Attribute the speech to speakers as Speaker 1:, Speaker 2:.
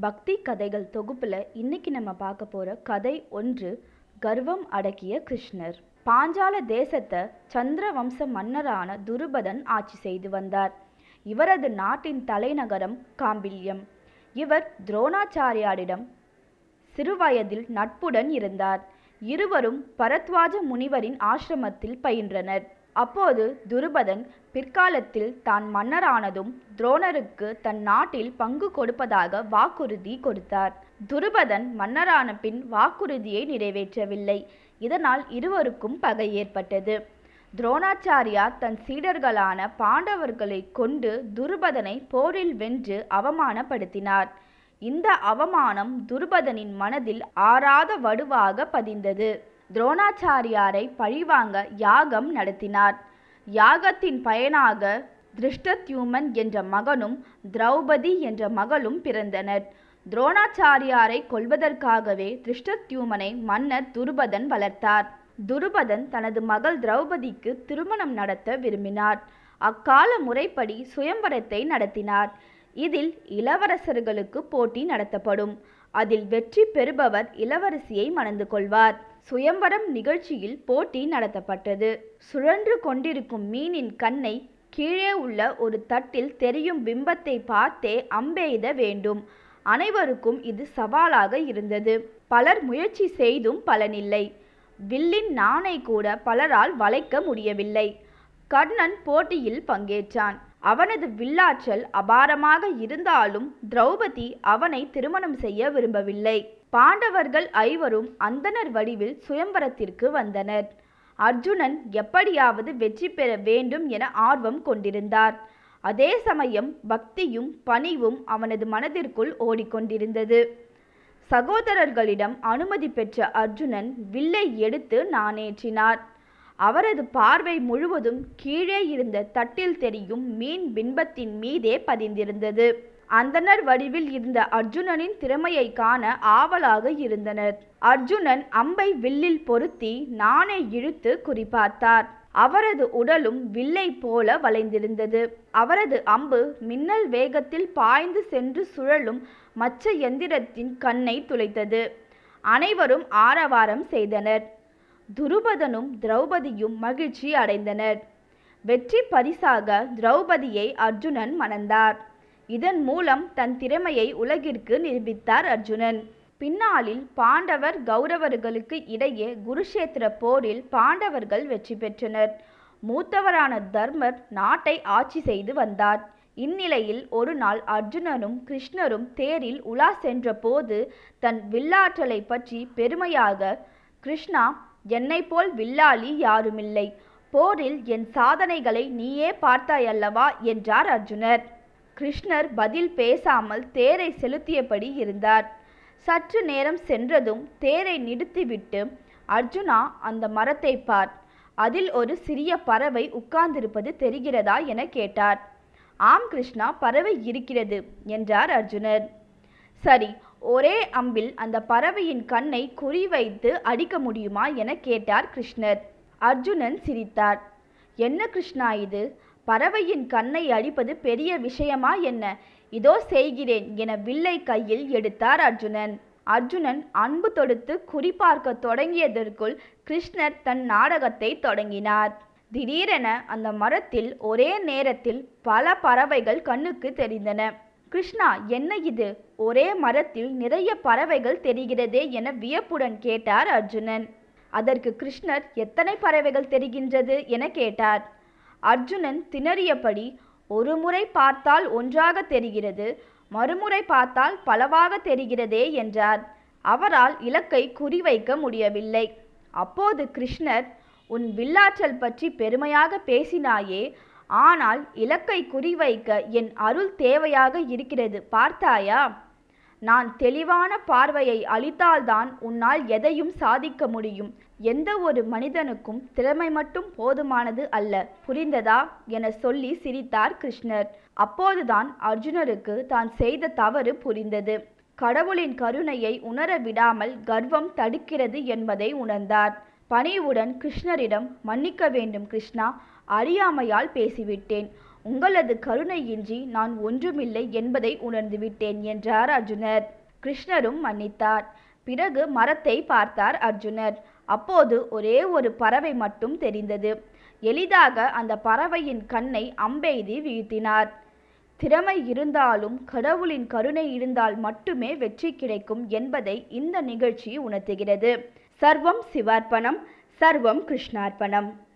Speaker 1: பக்தி கதைகள் தொகுப்பில் இன்னைக்கு நம்ம பார்க்க போகிற கதை ஒன்று கர்வம் அடக்கிய கிருஷ்ணர். பாஞ்சால தேசத்தை சந்திர வம்ச மன்னரான துருபதன் ஆட்சி செய்து வந்தார். இவரது நாட்டின் தலைநகரம் காம்பில்யம். இவர் துரோணாச்சாரியாரிடம் சிறுவயதில் நட்புடன் இருந்தார். இருவரும் பரத்வாஜ முனிவரின் ஆசிரமத்தில் பயின்றனர். அப்போது துருபதன் பிற்காலத்தில் தான் மன்னரானதும் துரோணருக்கு தன் நாட்டில் பங்கு கொடுப்பதாக வாக்குறுதி கொடுத்தார். துருபதன் மன்னரான பின் வாக்குறுதியை நிறைவேற்றவில்லை. இதனால் இருவருக்கும் பகை ஏற்பட்டது. துரோணாச்சாரியார் தன் சீடர்களான பாண்டவர்களை கொண்டு துருபதனை போரில் வென்று அவமானப்படுத்தினார். இந்த அவமானம் துருபதனின் மனதில் ஆறாத வடுவாக பதிந்தது. துரோணாச்சாரியாரை பழிவாங்க யாகம் நடத்தினார். யாகத்தின் பயனாக திருஷ்டத்யூமன் என்ற மகனும் திரௌபதி என்ற மகளும் பிறந்தனர். துரோணாச்சாரியாரை கொல்வதற்காகவே திருஷ்டத்யூமனை மன்னர் துருபதன் வளர்த்தார். துருபதன் தனது மகள் திரௌபதிக்கு திருமணம் நடத்த விரும்பினார். அக்கால முறைப்படி சுயம்பரத்தை நடத்தினார். இதில் இளவரசர்களுக்கு போட்டி நடத்தப்படும். அதில் வெற்றி பெறுபவர் இளவரசியை மணந்து கொள்வார். சுயம்பரம் நிகழ்ச்சியில் போட்டி நடத்தப்பட்டது. சுழன்று கொண்டிருக்கும் மீனின் கண்ணை கீழே உள்ள ஒரு தட்டில் தெரியும் பிம்பத்தை பார்த்தே அம்பெய்த வேண்டும். அனைவருக்கும் இது சவாலாக இருந்தது. பலர் முயற்சி செய்தும் பலனில்லை. வில்லின் நாணை கூட பலரால் வளைக்க முடியவில்லை. கர்ணன் போட்டியில் பங்கேற்றான். அவனது வில்லாற்றல் அபாரமாக இருந்தாலும் திரௌபதி அவனை திருமணம் செய்ய விரும்பவில்லை. பாண்டவர்கள் ஐவரும் அந்தனர் வடிவில் சுயம்பரத்திற்கு வந்தனர். அர்ஜுனன் எப்படியாவது வெற்றி பெற வேண்டும் என ஆர்வம் கொண்டிருந்தார். அதே சமயம் பக்தியும் பணிவும் அவனது மனதிற்குள் ஓடிக்கொண்டிருந்தது. சகோதரர்களிடம் அனுமதி பெற்ற அர்ஜுனன் வில்லை எடுத்து நாணேற்றினார். அவரது பார்வை முழுவதும் கீழே இருந்த தட்டில் தெரியும் மீன் பின்பத்தின் மீதே பதிந்திருந்தது. அந்தனர் வடிவில் இருந்த அர்ஜுனனின் திறமையை காண ஆவலாக இருந்தனர். அர்ஜுனன் அம்பை வில்லில் பொருத்தி நானே இழுத்து குறிபார்த்தார். அவரது உடலும் வில்லை போல வளைந்திருந்தது. அவரது அம்பு மின்னல் வேகத்தில் பாய்ந்து சென்று சுழலும் மச்ச எந்திரத்தின் கண்ணை துளைத்தது. அனைவரும் ஆரவாரம் செய்தனர். துருபதனும் திரௌபதியும் மகிழ்ச்சி அடைந்தனர். வெற்றி பரிசாக திரௌபதியை அர்ஜுனன் மணந்தார். இதன் மூலம் தன் திறமையை உலகிற்கு நிரூபித்தார் அர்ஜுனன். பின்னாளில் பாண்டவர் கௌரவர்களுக்கு இடையே குருஷேத்திர போரில் பாண்டவர்கள் வெற்றி பெற்றனர். மூத்தவரான தர்மர் நாட்டை ஆட்சி செய்து வந்தார். இந்நிலையில் ஒரு நாள் அர்ஜுனனும் கிருஷ்ணரும் தேரில் உலா சென்ற போது தன் வில்லாற்றலை பற்றி பெருமையாக கிருஷ்ணா என்னை போல் வில்லாளி யாருமில்லை. போரில் என் சாதனைகளை நீயே பார்த்தாயல்லவா? என்றார் அர்ஜுனர். கிருஷ்ணர் பதில் பேசாமல் தேரை செலுத்தியபடி இருந்தார். சற்று நேரம் சென்றதும் தேரை நிறுத்திவிட்டு அர்ஜுனா அந்த மரத்தை பார். அதில் ஒரு சிறிய பறவை உட்கார்ந்திருப்பது தெரிகிறதா என கேட்டார். ஆம் கிருஷ்ணா பறவை இருக்கிறது என்றார் அர்ஜுனர். சரி ஒரே அம்பில் அந்த பறவையின் கண்ணை குறிவைத்து அடிக்க முடியுமா என கேட்டார் கிருஷ்ணர். அர்ஜுனன் சிரித்தார். என்ன கிருஷ்ணா இது? பறவையின் கண்ணை அடிப்பது பெரிய விஷயமா என்ன? இதோ செய்கிறேன் என வில்லை கையில் எடுத்தார் அர்ஜுனன். அர்ஜுனன் அன்பு தொடுத்து குறிப்பார்க்க தொடங்கியதற்குள் கிருஷ்ணர் தன் நாடகத்தை தொடங்கினார். திடீரென அந்த மரத்தில் ஒரே நேரத்தில் பல பறவைகள் கண்ணுக்கு தெரிந்தன. கிருஷ்ணா என்ன இது? ஒரே மரத்தில் நிறைய பறவைகள் தெரிகிறதே என வியப்புடன் கேட்டார் அர்ஜுனன். அதற்கு கிருஷ்ணர் எத்தனை பறவைகள் தெரிகின்றது என கேட்டார். அர்ஜுனன் திணறியபடி ஒரு முறை பார்த்தால் ஒன்றாக தெரிகிறது மறுமுறை பார்த்தால் பலவாக தெரிகிறதே என்றார். அவரால் இலக்கை குறிவைக்க முடியவில்லை. அப்போது கிருஷ்ணர் உன் வில்லாற்றல் பற்றி பெருமையாக பேசினாயே ஆனால் இலக்கை குறிவைக்க என் அருள் தேவையாக இருக்கிறது பார்த்தாயா? நான் தெளிவான பார்வையை அளித்தால்தான் உன்னால் எதையும் சாதிக்க முடியும். எந்த ஒரு மனிதனுக்கும் திறமை மட்டும் போதுமானது அல்ல புரிந்ததா? என சொல்லி சிரித்தார் கிருஷ்ணர். அப்போதுதான் அர்ஜுனருக்கு தான் செய்த தவறு புரிந்தது. கடவுளின் கருணையை உணர விடாமல் கர்வம் தடுக்கிறது என்பதை உணர்ந்தார். பணிவுடன் கிருஷ்ணரிடம் மன்னிக்க வேண்டும் கிருஷ்ணா அறியாமையால் பேசிவிட்டேன். உங்களது கருணையின்றி நான் ஒன்றுமில்லை என்பதை உணர்ந்துவிட்டேன் என்றார் அர்ஜுனர். கிருஷ்ணரும் மன்னித்தார். பிறகு மரத்தை பார்த்தார் அர்ஜுனர். அப்போது ஒரே ஒரு பறவை மட்டும் தெரிந்தது. எளிதாக அந்த பறவையின் கண்ணை அம்பெய்தி வீழ்த்தினார். திறமை இருந்தாலும் கடவுளின் கருணை இருந்தால் மட்டுமே வெற்றி கிடைக்கும் என்பதை இந்த நிகழ்ச்சி உணர்த்துகிறது. சர்வம் சிவார்ப்பணம் சர்வம் கிருஷ்ணார்ப்பணம்.